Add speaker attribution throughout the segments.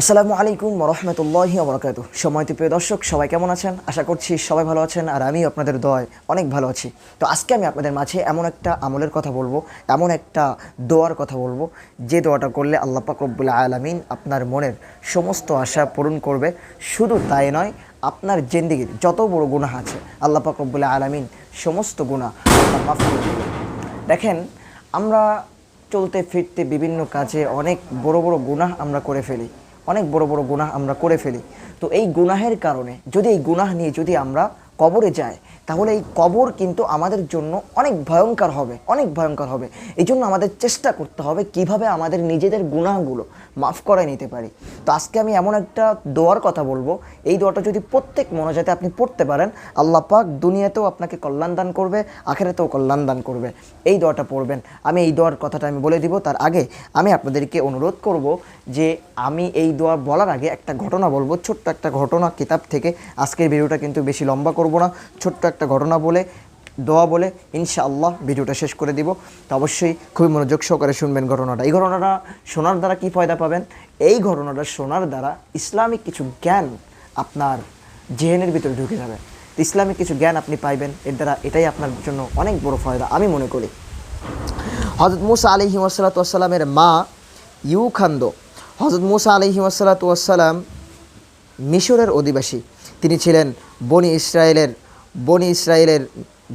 Speaker 1: আসসালামু আলাইকুম রহমতুল্লাহি আবরকাত সময়তি প্রিয় দর্শক, সবাই কেমন আছেন? আশা করছি সবাই ভালো আছেন আর আমি আপনাদের দয় অনেক ভালো আছি। তো আজকে আমি আপনাদের মাঝে এমন একটা আমলের কথা বলব, এমন একটা দোয়ার কথা বলব। যে দোয়াটা করলে আল্লাহ পাক রব্বুল আলমিন আপনার মনের সমস্ত আশা পূরণ করবে। শুধু তাই নয়, আপনার জেন্দিগির যত বড় গুনাহ আছে, আল্লাহ পাক রব্বুল আলমিন সমস্ত গুনাহ আল্লাহ দেখেন, আমরা চলতে ফিরতে বিভিন্ন কাজে অনেক বড় বড় গুনাহ আমরা করে ফেলি। অনেক বড় বড় গুনাহ আমরা করে ফেলি। তো এই গুনাহের কারণে, যদি এই গুনাহ নিয়ে যদি আমরা কবরে যায়, তাহলে এই কবর কিন্তু আমাদের জন্য অনেক ভয়ঙ্কর হবে, অনেক ভয়ঙ্কর হবে। এই জন্য আমাদের চেষ্টা করতে হবে কীভাবে আমাদের নিজেদের গুণাগুলো মাফ করে নিতে পারি। তো আজকে আমি এমন একটা দোয়ার কথা বলব, এই দোয়াটা যদি প্রত্যেক মনোজাতে আপনি পড়তে পারেন, আল্লাহ পাক দুনিয়াতেও আপনাকে কল্যাণ দান করবে, আখেরাতেও কল্যাণ দান করবে। এই দোয়াটা পড়বেন। আমি এই দোয়ার কথাটা আমি বলে দিব, তার আগে আমি আপনাদেরকে অনুরোধ করব যে আমি এই দোয়া বলার আগে একটা ঘটনা বলব, ছোট্ট একটা ঘটনা কিতাব থেকে। আজকের ভিডিওটা কিন্তু বেশি লম্বা না। ছোট্ট একটা ঘটনা বলে, দোয়া বলে ইনশাআল্লাহ ভিডিওটা শেষ করে দিব। তো অবশ্যই খুবই মনোযোগ সহকারে শুনবেন ঘটনাটা। এই ঘটনাটা শোনার দ্বারা কি ফায়দা পাবেন? এই ঘটনাটা শোনার দ্বারা ইসলামিক কিছু জ্ঞান আপনার জেহেনের ভিতরে ঢুকে যাবে। ইসলামিক কিছু জ্ঞান আপনি পাইবেন, এর দ্বারা এটাই আপনার জন্য অনেক বড় ফায়দা, আমি মনে করি। হজরত মুসা আলি ওসালাতামের মা ইউ ইউখান্দ হজরত মুসা আলি ওসালাতাম মিশরের অধিবাসী। তিনি ছিলেন বনি ইসরায়েলের বনি ইসরায়েলের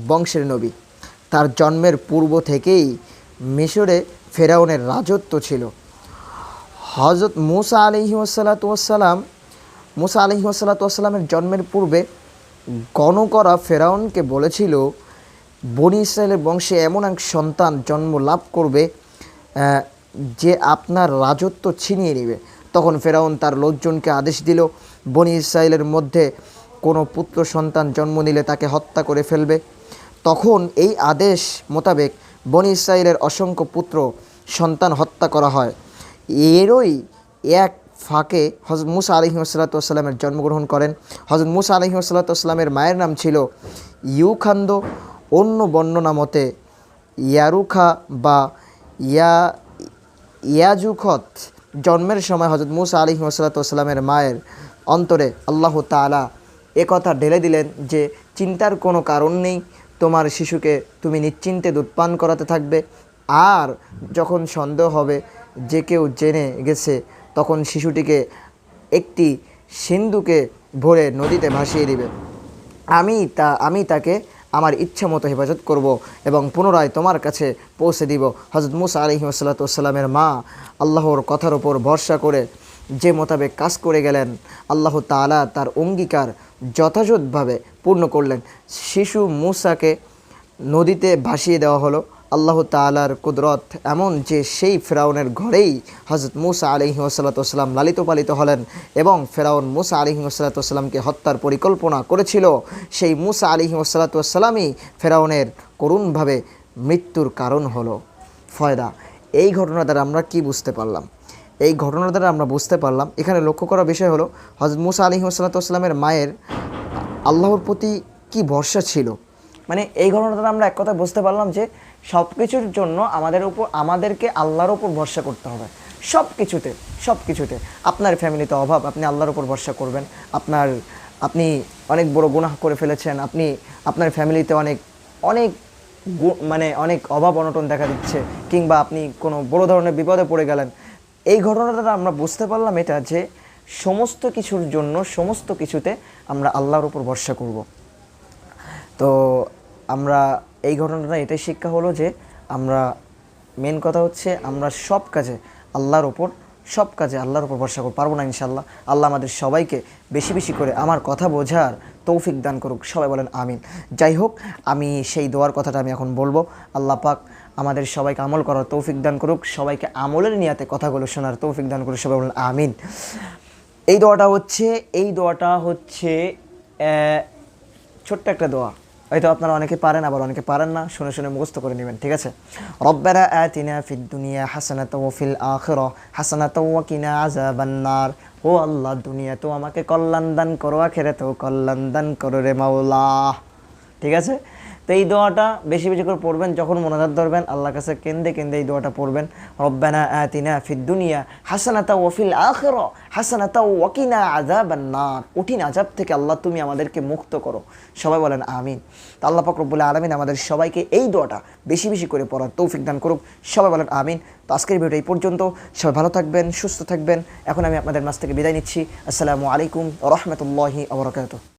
Speaker 1: বংশের নবী। তার জন্মের পূর্ব থেকেই মিশরে ফেরাউনের রাজত্ব ছিল। হজরত মুসা আলহি ওসালাতাম মুসা আলহি ওসালাতামের জন্মের পূর্বে গণকরা ফেরাউনকে বলেছিল, বনি ইসরায়েলের বংশে এমন এক সন্তান জন্ম লাভ করবে যে আপনার রাজত্ব ছিনিয়ে নেবে। তখন ফেরাউন তার লোকজনকে আদেশ দিল, বনি ইসরায়েলের মধ্যে কোনো পুত্র সন্তান জন্ম নিলে তাকে হত্যা করে ফেলবে। তখন এই আদেশ মোতাবেক বনি ইসরায়েলের অসংখ্য পুত্র সন্তান হত্যা করা হয়। এরই এক ফাঁকে হজরত মুসা আলহি আসসালাতামের জন্মগ্রহণ করেন। হজরত মুসা আলহি আসসালাতামের মায়ের নাম ছিল ইউখান্দ অন্য বর্ণনা মতে ইয়ারুখা বা ইয়া, ইয়াজুখত জন্মের সময় হজরত মুসা আলহি আসসালাতামের মায়ের অন্তরে আল্লাহ তালা একথা ঢেলে দিলেন যে চিন্তার কোনো কারণ নেই, তোমার শিশুকে তুমি নিশ্চিন্তে দুধ পান করাতে থাকবে। আর যখন সন্দেহ হবে যে কেউ জেনে গেছে, তখন শিশুটিকে একটি সিন্ধুকে ভরে নদীতে ভাসিয়ে দিবে। আমি তা, আমি তাকে আমার ইচ্ছা মতো হেফাজত করব এবং পুনরায় তোমার কাছে পৌঁছে দিব। হজরত মুসা আলহি আসসালাতামের মা আল্লাহর কথার ওপর ভরসা করে যে মোতাবেক কাজ করে গেলেন, আল্লাহ তাআলা তার অঙ্গীকার যথাযথভাবে পূর্ণ করলেন। শিশু মুসাকে নদীতে ভাসিয়ে দেওয়া হলো। আল্লাহ তালার কুদরত এমন যে সেই ফেরাউনের ঘরেই হজরত মুসা আলহি ওসালাতাম লালিত পালিত হলেন এবং ফেরাউন মুসা আলহি ওসালাতামকে হত্যার পরিকল্পনা করেছিল, সেই মুসা আলহি ওসালাতামই ফেরাউনের করুণভাবে মৃত্যুর কারণ হলো। ফয়দা, এই ঘটনা দ্বারা আমরা কি বুঝতে পারলাম? এই ঘটনা দ্বারা আমরা বুঝতে পারলাম। এখানে লক্ষ্য করা বিষয় হলো হজরত মুসা আলহি ওসালাতামের মায়ের আল্লাহর প্রতি কি ভরসা ছিল? মানে এই ঘটনা দ্বারা আমরা এক কথা বুঝতে পারলাম যে সব কিছুর জন্য আমাদের উপর, আমাদেরকে আল্লাহর উপর ভরসা করতে হবে। সব কিছুতে সব কিছুতে আপনার ফ্যামিলিতে অভাব, আপনি আল্লাহর উপর ভরসা করবেন। আপনার, আপনি অনেক বড় গুনাহ করে ফেলেছেন, আপনি, আপনার ফ্যামিলিতে অনেক অনেক মানে অনেক অভাব অনটন দেখা দিচ্ছে, কিংবা আপনি কোনো বড় ধরনের বিপদে পড়ে গেলেন। এই ঘটনাটা আমরা বুঝতে পারলাম এটা যে সমস্ত কিছুর জন্য, সমস্ত কিছুতে আমরা আল্লাহর উপর ভরসা করব। তো আমরা এই ঘটনাটা এটাই শিক্ষা হলো যে আমরা মেন কথা হচ্ছে আমরা সব কাজে আল্লাহর ওপর সব কাজে আল্লাহর উপর ভরসা করতে পারব না ইনশাল্লাহ আল্লাহ আমাদের সবাইকে বেশি বেশি করে আমার কথা বোঝার তৌফিক দান করুক। সবাই বলেন আমিন। যাই হোক, আমি সেই দোয়ার কথাটা আমি এখন বলব। আল্লাহ পাক আমাদের সবাইকে আমল করার তৌফিক দান করুক। সবাইকে আমলের নিয়াতে কথাগুলো শোনার তৌফিক দান করুক। সবাই বলেন আমিন। এই দোয়াটা হচ্ছে, এই দোয়াটা হচ্ছে ছোট্ট একটা দোয়া। হয়তো আপনারা অনেকে পারেন, আবার অনেকে পারেন না। শুনে শুনে মুখস্থ করে নেবেন, ঠিক আছে? রব্বানা আতিনা ফিদ দুনিয়া হাসানাত ওয়া ফিল আখিরা হাসানাত ওয়া কিনা আযাবান নার। ও আল্লাহ, দুনিয়া তো আমাকে কল্যাণ দান করো আখেরে তো কল্যাণ দান করো রে মাওলা। ঠিক আছে? তো এই দোয়াটা বেশি বেশি করে পড়বেন, যখন মোনাজাত ধরবেন, আল্লাহর কাছে কেন্দে কেন্দে এই দোয়াটা পড়বেন। রব্বানা আতিনা ফিদ দুনিয়া হাসানাতা ওয়াফিল আখির হাসানাতা ওয়াকিনা আযাবান নার। কঠিন আযাব থেকে আল্লাহ তুমি আমাদেরকে মুক্ত করো। সবাই বলেন, আমিন। তো আল্লাহ পাক রব্বুল আলামিন আমাদের সবাইকে এই দোয়াটা বেশি বেশি করে পড়ার তৌফিক দান করুক। সবাই বলেন, আমিন। তো আজকের ভিডিও এই পর্যন্ত। সবাই ভালো থাকবেন, সুস্থ থাকবেন। এখন আমি আপনাদের মাছ থেকে বিদায় নিচ্ছি। আসসালামু আলাইকুম রহমতুল্লাহি আবরকাত